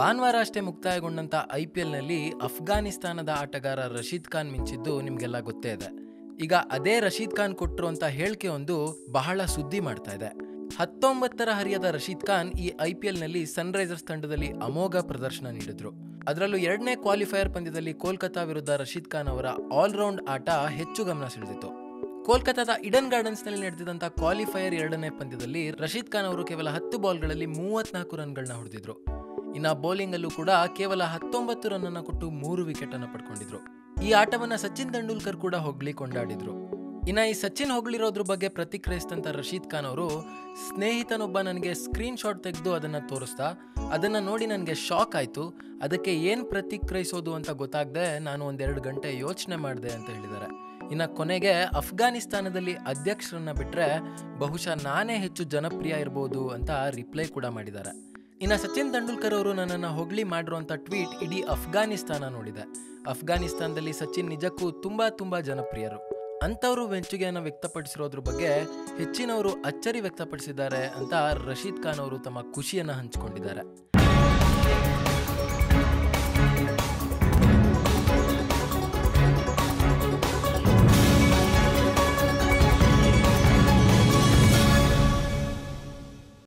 ಭಾನುವಾರ ಅಷ್ಟೇ ಮುಕ್ತಾಯಗೊಂಡಂತ I P ಎಲ್ನಲ್ಲಿ ಅಫ್ಘಾನಿಸ್ತಾನದ ಆಟಗಾರ ರಶೀದ್ ಖಾನ್ ಮಿಂಚಿದ್ದು ನಿಮಗೆಲ್ಲ ಗೊತ್ತೇ ಇದೆ. ಈಗ ಅದೇ ರಶೀದ್ ಖಾನ್ ಕೊಟ್ಟರು ಅಂತ ಹೇಳಿಕೆ ಒಂದು ಬಹಳ ಸುದ್ದಿ ಮಾಡ್ತಾ ಇದೆ. ಹತ್ತೊಂಬತ್ತರ ಹರಿಯದ ರಶೀದ್ ಖಾನ್ ಈ ಐ ಪಿ ಎಲ್ನಲ್ಲಿ ಸನ್ರೈಸರ್ಸ್ ತಂಡದಲ್ಲಿ ಅಮೋಘ ಪ್ರದರ್ಶನ ನೀಡಿದ್ರು. ಅದರಲ್ಲೂ ಎರಡನೇ ಕ್ವಾಲಿಫೈಯರ್ ಪಂದ್ಯದಲ್ಲಿ ಕೋಲ್ಕತಾ ವಿರುದ್ಧ ರಶೀದ್ ಖಾನ್ ಅವರ ಆಲ್ರೌಂಡ್ ಆಟ ಹೆಚ್ಚು ಗಮನ ಸೆಳೆದಿತ್ತು. ಕೋಲ್ಕತ್ತಾದ ಇಡನ್ ಗಾರ್ಡನ್ಸ್ನಲ್ಲಿ ನಲ್ಲಿ ನಡೆದಿದ್ದಂತ ಕ್ವಾಲಿಫೈಯರ್ ಎರಡನೇ ಪಂದ್ಯದಲ್ಲಿ ರಶೀದ್ ಖಾನ್ ಅವರು ಕೇವಲ ಹತ್ತು ಬಾಲ್ಗಳಲ್ಲಿ ಮೂವತ್ನಾಲ್ಕು ರನ್ಗಳನ್ನ ಹೊಡೆದಿದ್ರು. ಇನ್ನ ಬೌಲಿಂಗ್ ಅಲ್ಲೂ ಕೂಡ ಕೇವಲ ಹತ್ತೊಂಬತ್ತು ರನ್ನನ್ನು ಕೊಟ್ಟು ಮೂರು ವಿಕೆಟ್ ಅನ್ನ ಪಡ್ಕೊಂಡಿದ್ರು. ಈ ಆಟವನ್ನ ಸಚಿನ್ ತೆಂಡೂಲ್ಕರ್ ಕೂಡ ಹೊಗಳಿ ಕೊಂಡಾಡಿದ್ರು. ಇನ್ನ ಈ ಸಚಿನ್ ಹೊಗಳಿರೋದ್ರ ಬಗ್ಗೆ ಪ್ರತಿಕ್ರಿಯಿಸಿದಂತ ರಶೀದ್ ಖಾನ್ ಅವರು, ಸ್ನೇಹಿತನೊಬ್ಬ ನನಗೆ ಸ್ಕ್ರೀನ್ ಶಾಟ್ ತೆಗೆದು ಅದನ್ನ ತೋರಿಸ್ತಾ, ಅದನ್ನ ನೋಡಿ ನನಗೆ ಶಾಕ್ ಆಯ್ತು, ಅದಕ್ಕೆ ಏನ್ ಪ್ರತಿಕ್ರಿಯಿಸೋದು ಅಂತ ಗೊತ್ತಾಗದೆ ನಾನು ಒಂದೆರಡು ಗಂಟೆ ಯೋಚನೆ ಮಾಡಿದೆ ಅಂತ ಹೇಳಿದ್ದಾರೆ. ಇನ್ನ ಕೊನೆಗೆ ಅಫ್ಘಾನಿಸ್ತಾನದಲ್ಲಿ ಅಧ್ಯಕ್ಷರನ್ನ ಬಿಟ್ರೆ ಬಹುಶಃ ನಾನೇ ಹೆಚ್ಚು ಜನಪ್ರಿಯ ಇರ್ಬೋದು ಅಂತ ರಿಪ್ಲೈ ಕೂಡ ಮಾಡಿದ್ದಾರೆ. ಇನ್ನ ಸಚಿನ್ ತೆಂಡೂಲ್ಕರ್ ಅವರು ನನ್ನನ್ನು ಹೊಗಳಿ ಮಾಡಿರುವಂಥ ಟ್ವೀಟ್ ಇಡೀ ಅಫ್ಘಾನಿಸ್ತಾನ ನೋಡಿದೆ. ಅಫ್ಘಾನಿಸ್ತಾನದಲ್ಲಿ ಸಚಿನ್ ನಿಜಕ್ಕೂ ತುಂಬ ತುಂಬ ಜನಪ್ರಿಯರು. ಅಂಥವರು ಮೆಚ್ಚುಗೆಯನ್ನು ವ್ಯಕ್ತಪಡಿಸಿರೋದ್ರ ಬಗ್ಗೆ ಹೆಚ್ಚಿನವರು ಅಚ್ಚರಿ ವ್ಯಕ್ತಪಡಿಸಿದ್ದಾರೆ ಅಂತ ರಶೀದ್ ಖಾನ್ ಅವರು ತಮ್ಮ ಖುಷಿಯನ್ನು ಹಂಚಿಕೊಂಡಿದ್ದಾರೆ.